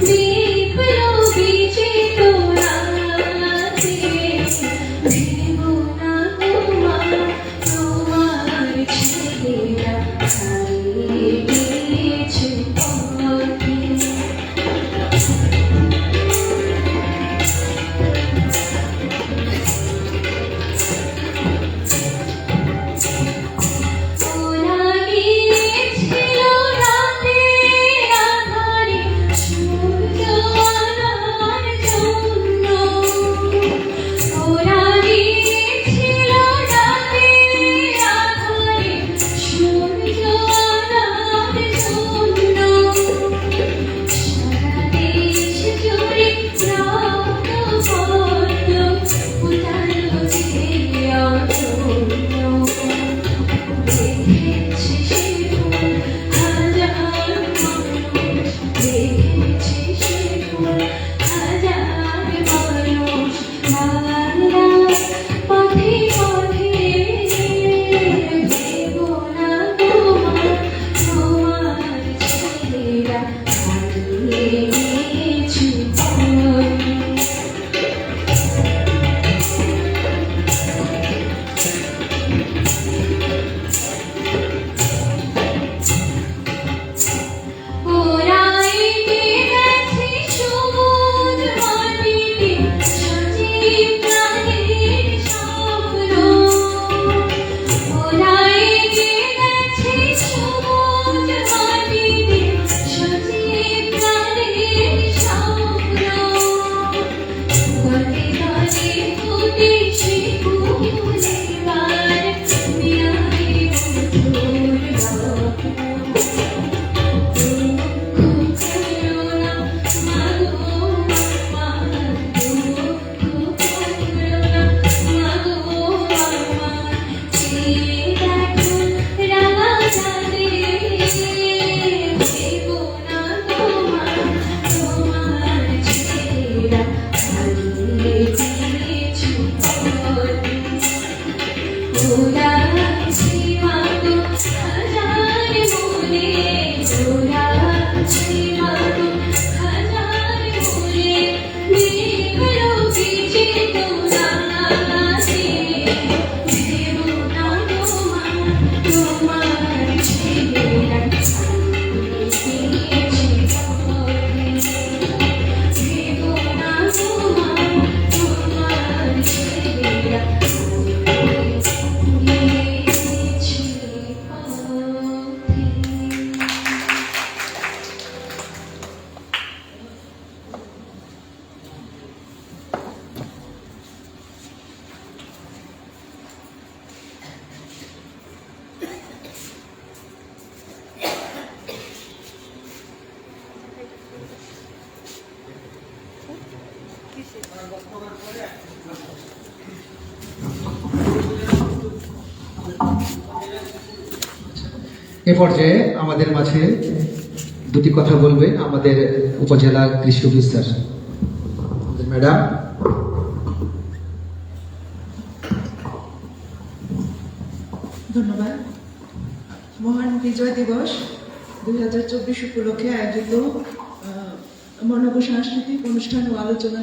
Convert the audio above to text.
你 এ পর্যায়ে আমাদের মাঝে দুটি কথা বলবেন আমাদের উপজেলা কৃষি অফিসার। ম্যাডাম। ধন্যবাদ। মহান বিজয় দিবস দুই হাজার চব্বিশ উপলক্ষে আয়োজিত মনোজ্ঞ সাংস্কৃতিক অনুষ্ঠান ও আলোচনা